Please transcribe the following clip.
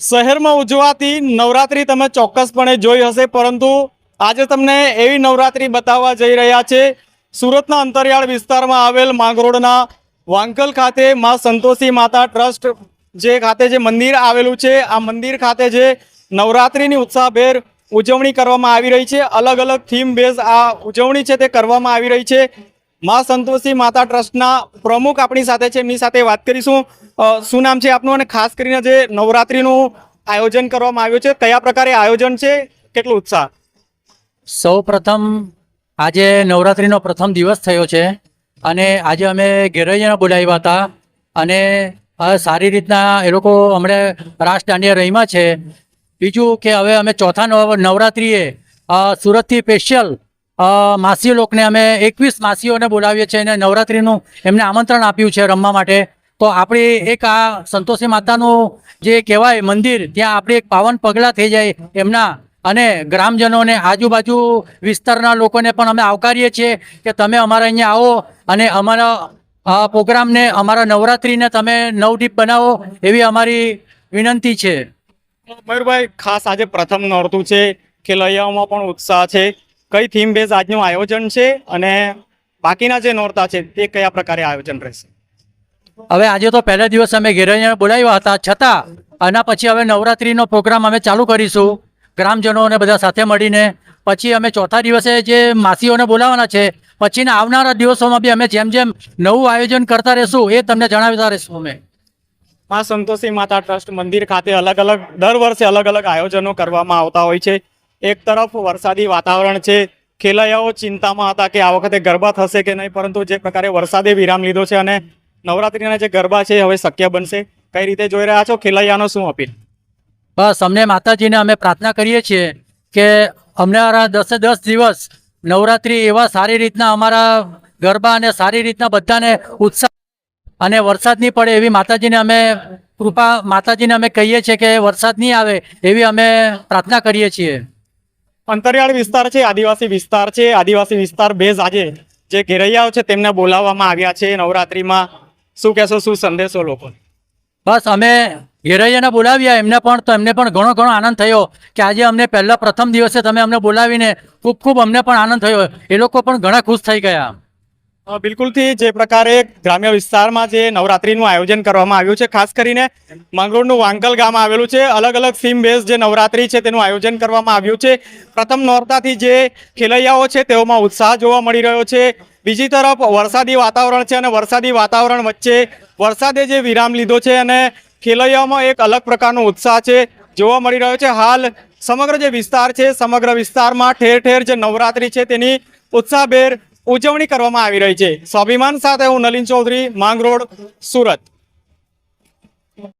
શહેરમાં ઉજવાતી નવરાત્રી તમે ચોક્કસપણે જોઈ હશે, પરંતુ આજે તમને એવી નવરાત્રી બતાવવા જઈ રહ્યા છે. સુરતના અંતરિયાળ વિસ્તારમાં આવેલ માંગરોળના વાંકલ ખાતે માં સંતોષી માતા ટ્રસ્ટ જે ખાતે જે મંદિર આવેલું છે, આ મંદિર ખાતે જે નવરાત્રિની ઉત્સાહભેર ઉજવણી કરવામાં આવી રહી છે. અલગ અલગ થીમ બેઝ આ ઉજવણી છે તે કરવામાં આવી રહી છે. માં સંતોષી માતા ટ્રસ્ટના પ્રમુખ આપણી સાથે છે. એમની સાથે વાત કરીશું. શું નામ છે આપનું? અને ખાસ કરીને જે નવરાત્રિનું આયોજન કરવામાં આવ્યું છે, કયા પ્રકારે આયોજન છે? કેટલો ઉત્સાહ? સૌ આજે નવરાત્રિનો પ્રથમ દિવસ થયો છે અને આજે અમે ઘેરૈયાને બોલાવ્યા હતા અને સારી રીતના એ લોકો હમણાં રાસ દાંડિયા રહીમાં છે. બીજું કે હવે અમે ચોથા નવ, નવરાત્રિએ સુરતથી સ્પેશિયલ માસી લોકોને અમે એકવીસ માસીઓને બોલાવીએ છીએ અને નવરાત્રિનું એમને આમંત્રણ આપ્યું છે રમવા માટે. તો આપણી એક આ સંતોષી માતાનું જે કહેવાય મંદિર, ત્યાં આપણે એક પાવન પગલાં થઈ જાય એમના. અને ગ્રામજનોને આજુબાજુ વિસ્તારના લોકોને પણ અમે આવકારીએ છીએ કે તમે અમારા અહીંયા આવો અને અમારા આ પ્રોગ્રામને, અમારા નવરાત્રિને તમે નવદીપ બનાવો એવી અમારી વિનંતી છે. મયુરભાઈ, ખાસ આજે પ્રથમ નોરતું છે. ખેલૈયાઓમાં પણ ઉત્સાહ છે. કઈ થીમ બેઝ આજનું આયોજન છે અને બાકીના જે નોરતા છે તે કયા પ્રકારે આયોજન રહેશે? હવે આજે તો પહેલા દિવસ અમે ઘેરૈયાને બોલાવ્યા હતા. છતાં આના પછી હવે નવરાત્રિનો પ્રોગ્રામ અમે ચાલુ કરીશું. ગ્રામજનોને બધા સાથે મળીને. પછી અમે ચોથા દિવસે જે માસીઓને બોલાવવાના છે પછીના આવનારા દિવસોમાં બી અમે જેમ જેમ નવું આયોજન કરતા રહેશું એ તમને જણાવતા રહેશું અમે. માં સંતોષી માતા ટ્રસ્ટ મંદિર ખાતે અલગ અલગ દર વર્ષે અલગ અલગ આયોજનો કરવામાં આવતા હોય છે. એક તરફ વરસાદી વાતાવરણ છે. ખેલૈયાઓ ચિંતામાં હતા કે આ વખતે ગરબા થશે કે નહીં, પરંતુ જે પ્રકારે વરસાદે વિરામ લીધો છે અને નવરાત્રિના જે ગરબા છે, હવે શક્ય બનશે. કઈ રીતે જોઈ રહ્યા છો? ખેલૈયાનો શું અપીલ? બસ, અમને માતાજીને અમે પ્રાર્થના કરીએ છીએ કે અમને દસે દસ દિવસ નવરાત્રિ એવા સારી રીતના અમારા ગરબા અને સારી રીતના બધાને ઉત્સાહ અને વરસાદ નહીં પડે એવી માતાજીને અમે કૃપા, માતાજીને અમે કહીએ છીએ કે વરસાદ નહીં આવે એવી અમે પ્રાર્થના કરીએ છીએ. અંતરિયાળ વિસ્તાર છે, આદિવાસી વિસ્તાર છે. આદિવાસી વિસ્તાર બેઝ આજે જે ઘેરૈયાઓ છે, તેમને બોલાવવામાં આવ્યા છે નવરાત્રિમાં. શું કહેશો, શું સંદેશો લોકો? બસ અમે ઘેરૈયાને બોલાવ્યા. એમને પણ તો એમને પણ ઘણો ઘણો આનંદ થયો કે આજે અમને પહેલા પ્રથમ દિવસે તમે અમને બોલાવીને ખૂબ ખૂબ અમને પણ આનંદ થયો. એ લોકો પણ ઘણા ખુશ થઈ ગયા. બિલકુલથી જે પ્રકારે ગ્રામ્ય વિસ્તારમાં જે નવરાત્રિનું આયોજન કરવામાં આવ્યું છે, ખાસ કરીને મંગળુરનું વાંકલ ગામ આવેલું છે અલગ અલગ થીમ બેઝ જે નવરાત્રિ છે, તેનું આયોજન કરવામાં આવ્યું છે. પ્રથમ નોરતાથી જે ખેલૈયાઓ છે, તેઓમાં ઉત્સાહ જોવા મળી રહ્યો છે. બીજી તરફ વરસાદી વાતાવરણ છે અને વરસાદી વાતાવરણ વચ્ચે વરસાદે જે વિરામ લીધો છે અને ખેલૈયાઓમાં એક અલગ પ્રકારનો ઉત્સાહ છે, જોવા મળી રહ્યો છે. હાલ સમગ્ર જે વિસ્તાર છે, સમગ્ર વિસ્તારમાં ઠેર ઠેર જે નવરાત્રિ છે, તેની ઉત્સાહભેર ઉજવણી કરવામાં આવી રહી છે. સ્વાભિમાન સાથે હું નલિન ચૌધરી માંગરોળ સુરત.